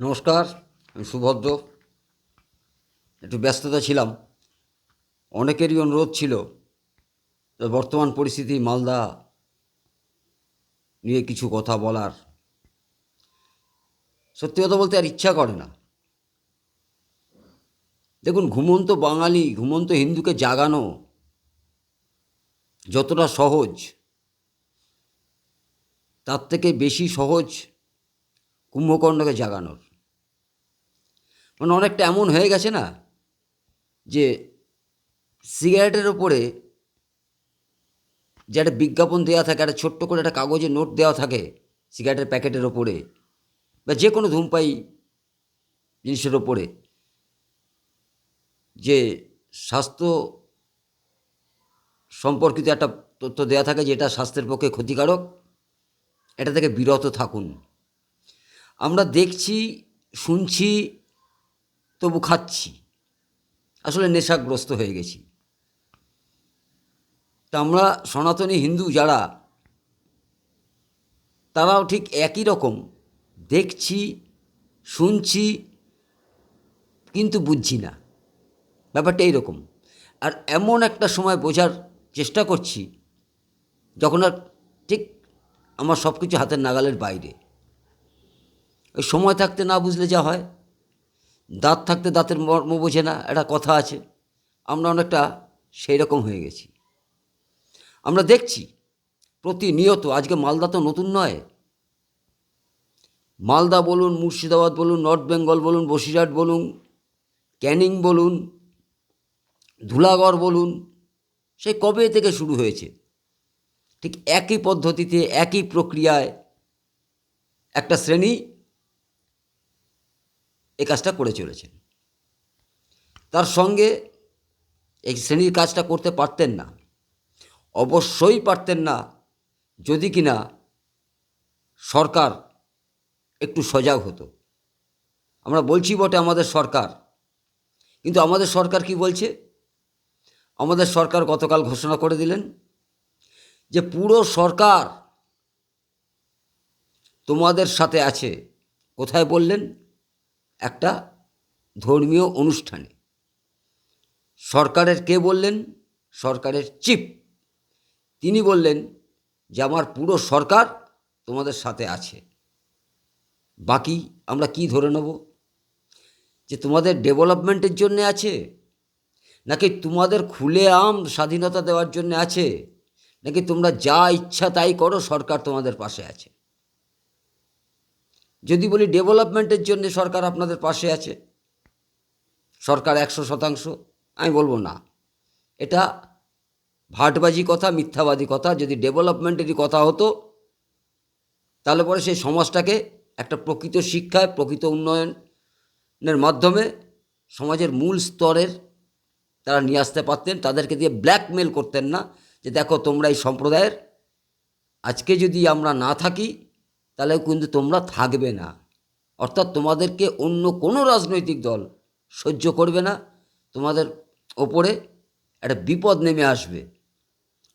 নমস্কার, আমি সুভদ্র। একটু ব্যস্ততা ছিলাম। অনেকেরই অনুরোধ ছিল বর্তমান পরিস্থিতি মালদা নিয়ে কিছু কথা বলার। সত্যি কথা বলতে আর ইচ্ছা করে না। দেখুন, ঘুমন্ত বাঙালি, ঘুমন্ত হিন্দুকে জাগানো যতটা সহজ, তার থেকে বেশি সহজ কুম্ভকর্ণকে জাগানোর। মানে অনেকটা এমন হয়ে গেছে না যে সিগারেটের ওপরে যে একটা বিজ্ঞাপন দেওয়া থাকে, একটা ছোট্ট করে একটা কাগজে নোট দেওয়া থাকে সিগারেটের প্যাকেটের ওপরে বা যে কোনো ধূমপাই জিনিসের ওপরে যে স্বাস্থ্য সম্পর্কিত একটা তথ্য দেওয়া থাকে যে এটা স্বাস্থ্যের পক্ষে ক্ষতিকারক, এটা থেকে বিরত থাকুন। আমরা দেখছি, শুনছি তবু খাচ্ছি। আসলে নেশাগ্রস্ত হয়ে গেছি। তা আমরা সনাতনী হিন্দু যারা, তারাও ঠিক একই রকম। দেখছি, শুনছি, কিন্তু বুঝছি না। ব্যাপারটা এইরকম আর এমন একটা সময় বোঝার চেষ্টা করছি, যখন আর ঠিক আমার সব কিছু হাতের নাগালের বাইরে। ওই সময় থাকতে না বুঝলে যা হয়। দাঁত থাকতে দাঁতের মর্ম বোঝে না, একটা কথা আছে। আমরা অনেকটা সেই রকম হয়ে গেছি। আমরা দেখছি, প্রতিনিয়ত, আজকে মালদা তো নতুন নয়। মালদা বলুন, মুর্শিদাবাদ বলুন, নর্থ বেঙ্গল বলুন, বসিরহাট বলুন, ক্যানিং বলুন, ধুলাগড় বলুন সেই কবে থেকে শুরু হয়েছে? ঠিক একই পদ্ধতিতে, একই প্রক্রিয়ায় একটা শ্রেণি কাজটা করে চলেছেন। তার সঙ্গে এই শ্রেণির কাজটা করতে পারতেন না। অবশ্যই পারতেন না, যদি কিনা সরকার একটু সজাগ হতো। আমরা বলছি বটে আমাদের সরকার, কিন্তু আমাদের সরকার কি বলছে? আমাদের সরকার গতকাল ঘোষণা করে দিলেন যে পুরো সরকার তোমাদের সাথে আছে। কোথায় বললেন? একটা ধর্মীয় অনুষ্ঠানে। সরকারের কে বললেন? সরকারের চিফ। তিনি বললেন যে, আমার পুরো সরকার তোমাদের সাথে আছে। বাকি আমরা কি ধরে নেব? যে, তোমাদের ডেভেলপমেন্টের জন্যে আছে? নাকি তোমাদের খুলে আম স্বাধীনতা দেওয়ার জন্য আছে? নাকি তোমরা যা ইচ্ছা তাই করো, সরকার তোমাদের পাশে আছে? যদি বলি ডেভেলপমেন্টের জন্য সরকার আপনাদের পাশে আছে, সরকার একশো শতাংশ, আমি বলব না। এটা ভাটবাজি কথা, মিথ্যাবাদী কথা, যদি ডেভেলপমেন্টেরই কথা হতো, তাহলে পরে সেই সমাজটাকে একটা প্রকৃত শিক্ষায়, প্রকৃত উন্নয়নের মাধ্যমে সমাজের মূল স্তরের তারা নিয়ে আসতে পারতেন, তাদেরকে দিয়ে ব্ল্যাকমেল করতেন না যে দেখো তোমরা এই সম্প্রদায়ের, আজকে যদি আমরা না থাকি তাহলে কিন্তু তোমরা থাকবে না। অর্থাৎ তোমাদেরকে অন্য কোনো রাজনৈতিক দল সহ্য করবে না। তোমাদের ওপরে একটা বিপদ নেমে আসবে।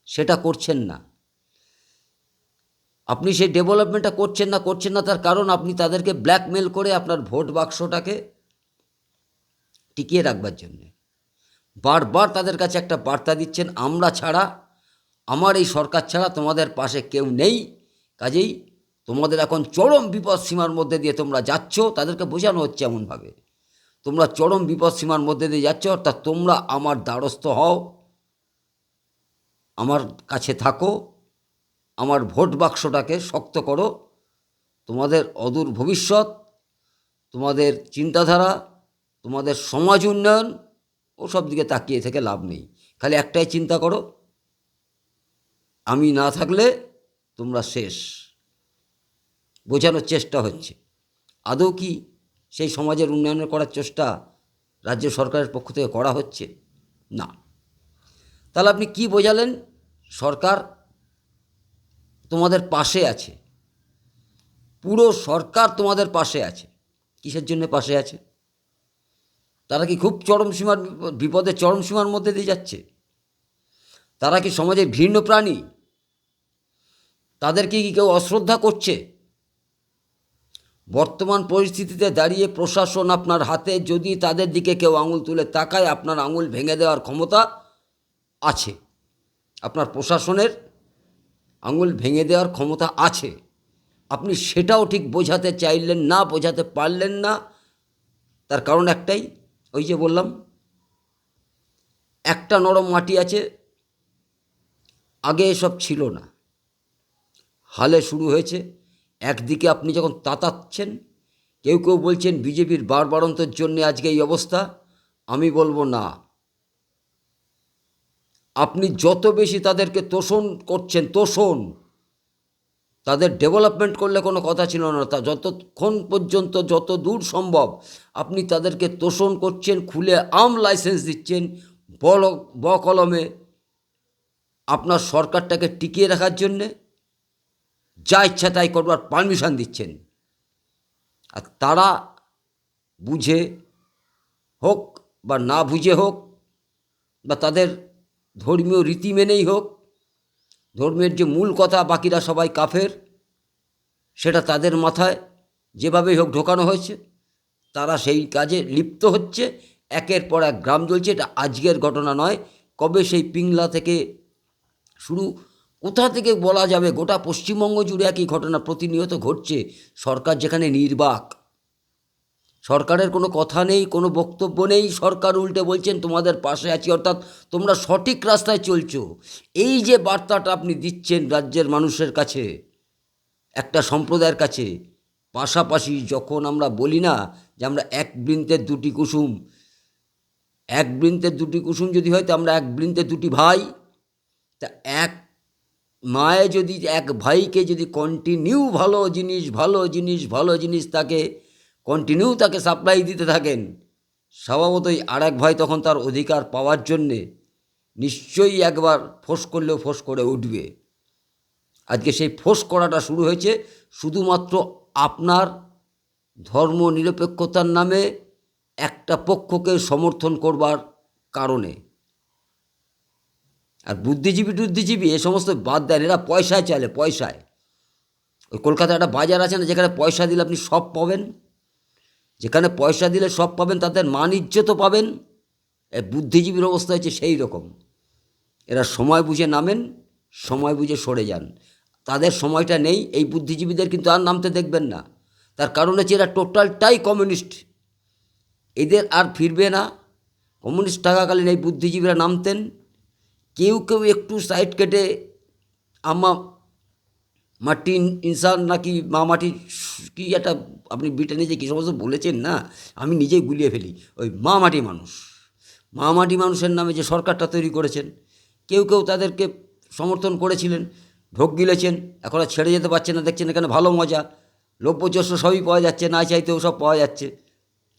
সেটা করছেন না। আপনি সেই ডেভেলপমেন্টটা করছেন না করছেন না, তার কারণ আপনি তাদেরকে ব্ল্যাকমেল করে আপনার ভোট বাক্সটাকে টিকিয়ে রাখবার জন্যে। বারবার তাদের কাছে একটা বার্তা দিচ্ছেন, আমরা ছাড়া, আমার এই সরকার ছাড়া তোমাদের পাশে কেউ নেই। কাজেই তোমাদের এখন চরম বিপদ সীমার মধ্যে দিয়ে তোমরা যাচ্ছ, তাদেরকে বোঝানো হচ্ছে এমনভাবে। তোমরা চরম বিপদ সীমার মধ্যে দিয়ে যাচ্ছ, অর্থাৎ তোমরা আমার দ্বারস্থ হও, আমার কাছে থাকো, আমার ভোট বাক্সটাকে শক্ত করো, তোমাদের অদূর ভবিষ্যৎ, তোমাদের চিন্তাধারা, তোমাদের সমাজ উন্নয়ন, ওসব দিকে তাকিয়ে থেকে লাভ নেই। খালি একটাই চিন্তা করো, আমি না থাকলে তোমরা শেষ। বোঝানোর চেষ্টা হচ্ছে। আদৌ কি সেই সমাজের উন্নয়নের করার চেষ্টা রাজ্য সরকারের পক্ষ থেকে করা হচ্ছে? না। তাহলে আপনি কি বোঝালেন? সরকার তোমাদের পাশে আছে। পুরো সরকার তোমাদের পাশে আছে। কিসের জন্য পাশে আছে? তারা কি খুব চরম সীমার বিপদের চরম সীমার মধ্যে দিয়ে যাচ্ছে? তারা কি সমাজের ঘৃণ্য প্রাণী? তাদেরকে কি কেউ অশ্রদ্ধা করছে? বর্তমান পরিস্থিতিতে দাঁড়িয়ে প্রশাসন আপনার হাতে, যদি তাদের দিকে কেউ আঙুল তুলে তাকায়, আপনার আঙুল ভেঙে দেওয়ার ক্ষমতা আছে। আপনার প্রশাসনের আঙুল ভেঙে দেওয়ার ক্ষমতা আছে। আপনি সেটাও ঠিক বোঝাতে চাইলেন না, বোঝাতে পারলেন না। তার কারণ একটাই, ওই যে বললাম, একটা নরম মাটি আছে, আগে এসব ছিল না। হালে শুরু হয়েছে একদিকে আপনি যখন তাতাচ্ছেন, কেউ কেউ বলছেন বিজেপির বারবারন্তর জন্য আজকে এই অবস্থা, আমি বলব না। আপনি যত বেশি তাদেরকে তোষণ করছেন, তোষণ, তাদের ডেভেলপমেন্ট করলে কোনো কথা ছিল না। তা যতক্ষণ পর্যন্ত যত দূর সম্ভব আপনি তাদেরকে তোষণ করছেন, খুলে আম লাইসেন্স দিচ্ছেন, বল ব কলমে আপনার সরকারটাকে টিকিয়ে রাখার জন্যে যা ইচ্ছা তাই করবার পারমিশন দিচ্ছেন। আর তারা বুঝে হোক বা না বুঝে হোক বা তাদের ধর্মীয় রীতি মেনেই হোক, ধর্মের যে মূল কথা বাকিরা সবাই কাফের, সেটা তাদের মাথায় যেভাবেই হোক ঢোকানো হয়েছে, তারা সেই কাজে লিপ্ত হচ্ছে। একের পর এক গ্রাম জ্বলছে, এটা আজকের ঘটনা নয়। কবে সেই পিংলা থেকে শুরু কোথা থেকে বলা যাবে গোটা পশ্চিমবঙ্গ জুড়ে একই ঘটনা প্রতিনিয়ত ঘটছে? সরকার যেখানে নির্বাক। সরকারের কোনো কথা নেই, কোনো বক্তব্য নেই, সরকার উল্টে বলছেন, তোমাদের পাশে আছি। অর্থাৎ তোমরা সঠিক রাস্তায় চলছো। এই যে বার্তাটা আপনি দিচ্ছেন রাজ্যের মানুষের কাছে, একটা সম্প্রদায়ের কাছে, পাশাপাশি যখন আমরা বলি না যে আমরা এক বৃন্তের দুটি কুসুম, এক বৃন্তের দুটি কুসুম যদি হয়, তো আমরা এক বৃন্তের দুটি ভাই, তা এক মায়ে যদি এক ভাইকে যদি কন্টিনিউ ভালো জিনিস ভালো জিনিস ভালো জিনিস তাকে কন্টিনিউ তাকে সাপ্লাই দিতে থাকেন, স্বভাবতই আর এক ভাই তখন তার অধিকার পাওয়ার জন্যে নিশ্চয়ই একবার ফোঁস করলেও ফোঁস করে উঠবে। আজকে সেই ফোঁস করাটা শুরু হয়েছে শুধুমাত্র আপনার ধর্ম নিরপেক্ষতার নামে একটা পক্ষকে সমর্থন করবার কারণে। আর বুদ্ধিজীবী টুদ্ধিজীবী, এ সমস্ত বাদ দেন, এরা পয়সায় চলে, পয়সায়। ওই কলকাতায় একটা বাজার আছে না, যেখানে পয়সা দিলে আপনি সব পাবেন। যেখানে পয়সা দিলে সব পাবেন তাদের মান ইজ্জতও পাবেন। এই বুদ্ধিজীবীর অবস্থা হচ্ছে সেই রকম। এরা সময় বুঝে নামেন, সময় বুঝে সরে যান। তাদের সময়টা নেই, এই বুদ্ধিজীবীদের কিন্তু আর নামতে দেখবেন না। তার কারণ হচ্ছে এরা টোটালটাই কমিউনিস্ট। এদের আর ফিরবে না। কমিউনিস্ট থাকাকালীন এই বুদ্ধিজীবীরা নামতেন কেউ কেউ একটু সাইড কেটে আমা মাটি ইনসান নাকি মা মাটি কি একটা আপনি ব্রিটেনে যে কী সমস্ত বলেছেন না? আমি নিজেই গুলিয়ে ফেলি। ওই মা মাটি মানুষ। মা মাটি মানুষের নামে যে সরকারটা তৈরি করেছেন, কেউ কেউ তাদেরকে সমর্থন করেছিলেন, ঢোক গিলেছেন, এখন আর ছেড়ে যেতে পারছে না, দেখছেন এখানে ভালো মজা। লভ্যচস্য সবই পাওয়া যাচ্ছে, না চাইতেও সব পাওয়া যাচ্ছে।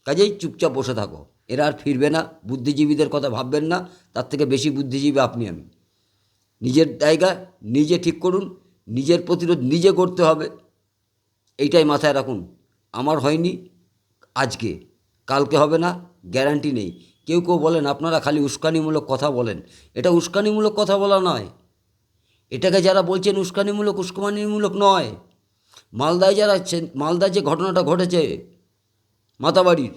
কাজেই চুপচাপ বসে থাকো। এরা আর ফিরবে না, বুদ্ধিজীবীদের কথা ভাববেন না, তার থেকে বেশি বুদ্ধিজীবী আপনি আমি। নিজের জায়গা নিজে ঠিক করুন, নিজের প্রতিরোধ নিজে করতে হবে, এইটাই মাথায় রাখুন। আমার হয়নি, আজকে। কালকে হবে না, গ্যারান্টি নেই। কেউ কেউ বলেন, আপনারা খালি উস্কানিমূলক কথা বলেন। এটা উস্কানিমূলক কথা বলা নয়। এটাকে যারা বলছেন উস্কানিমূলক উস্কানিমূলক নয়। মালদায় যারা মালদায় যে ঘটনাটা ঘটেছে, মাতাবাড়ির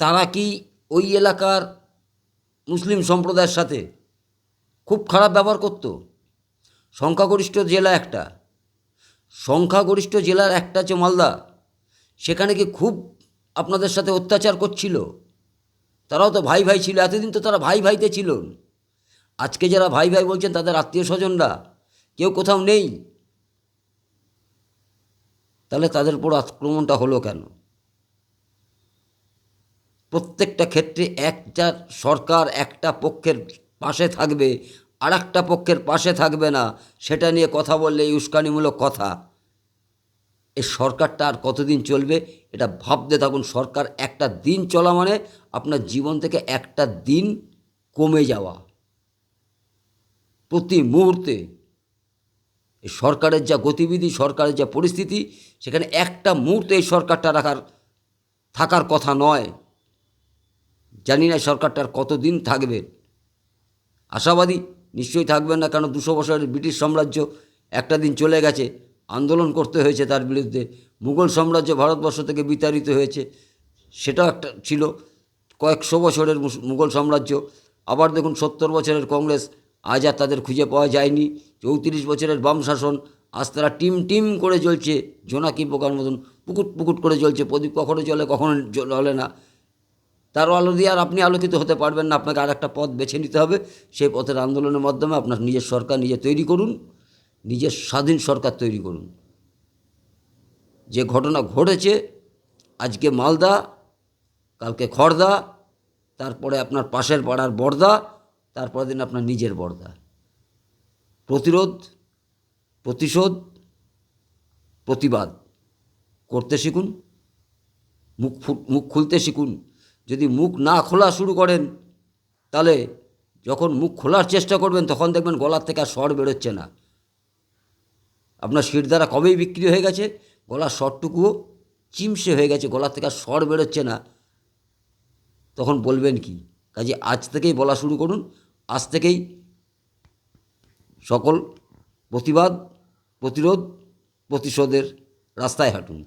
তারা কি ওই এলাকার মুসলিম সম্প্রদায়ের সাথে খুব খারাপ ব্যবহার করত? সংখ্যাগরিষ্ঠ জেলা একটা। সংখ্যাগরিষ্ঠ জেলার একটা হচ্ছে মালদা। সেখানে কি খুব আপনাদের সাথে অত্যাচার করছিল? তারাও তো ভাই ভাই ছিল, এতদিন তো তারা ভাই ভাইতে ছিল। আজকে যারা ভাই ভাই বলছেন, তাদের আত্মীয় স্বজনরা, কেউ কোথাও নেই। তাহলে তাদের উপর আক্রমণটা হলো কেন? প্রত্যেকটা ক্ষেত্রে একটা সরকার একটা পক্ষের পাশে থাকবে আর একটা পক্ষের পাশে থাকবে না, সেটা নিয়ে কথা বললে এই উস্কানিমূলক কথা। এই সরকারটা আর কতদিন চলবে, এটা ভাবতে থাকুন। সরকার একটা দিন চলা মানে আপনার জীবন থেকে একটা দিন কমে যাওয়া। প্রতি মুহূর্তে এই সরকারের যা গতিবিধি, সরকারের যা পরিস্থিতি, সেখানে একটা মুহূর্তে এই সরকারটা রাখার, থাকার কথা নয়। জানি না সরকারটার কতদিন থাকবে। আশাবাদী নিশ্চয়ই থাকবেন না কারণ দুশো বছরের ব্রিটিশ সাম্রাজ্য একটা দিন চলে গেছে, আন্দোলন করতে হয়েছে তার বিরুদ্ধে। মুঘল সাম্রাজ্য ভারতবর্ষ থেকে বিতাড়িত হয়েছে, সেটাও একটা ছিল। কয়েকশো বছরের মুঘল সাম্রাজ্য, আবার দেখুন সত্তর বছরের কংগ্রেস, আজ আর তাদের খুঁজে পাওয়া যায়নি। চৌত্রিশ বছরের বাম শাসন, আজ তারা টিম টিম করে জ্বলছে, জোনাকি পোকার মতন, পুকুট পুকুট করে জ্বলছে, প্রদীপ কখনো জ্বলে কখনো জ্বলে না। তার আলো দিয়ে আর আপনি আলোকিত হতে পারবেন না। আপনাকে আর একটা পথ বেছে নিতে হবে। সেই পথের আন্দোলনের মাধ্যমে আপনার নিজের সরকার নিজে তৈরি করুন, নিজের স্বাধীন সরকার তৈরি করুন। যে ঘটনা ঘটেছে, আজকে মালদা, কালকে খড়দা তারপরে আপনার পাশের পাড়ার বর্দা, তারপরের দিন আপনার নিজের বর্দা। প্রতিরোধ, প্রতিশোধ, প্রতিবাদ করতে শিখুন, মুখ মুখ খুলতে শিখুন। যদি মুখ না খোলা শুরু করেন, তাহলে যখন মুখ খোলার চেষ্টা করবেন, তখন দেখবেন গলার থেকে আর স্বর বেরোচ্ছে না। আপনার শির দ্বারা কবেই বিক্রি হয়ে গেছে? গলার স্বরটুকুও চিমসে হয়ে গেছে, গলার থেকে আর স্বর বেরোচ্ছে না। তখন বলবেন কি? কাজে আজ থেকেই বলা শুরু করুন, আজ থেকেই সকল প্রতিবাদ, প্রতিরোধ, প্রতিশোধের রাস্তায় হাঁটুন।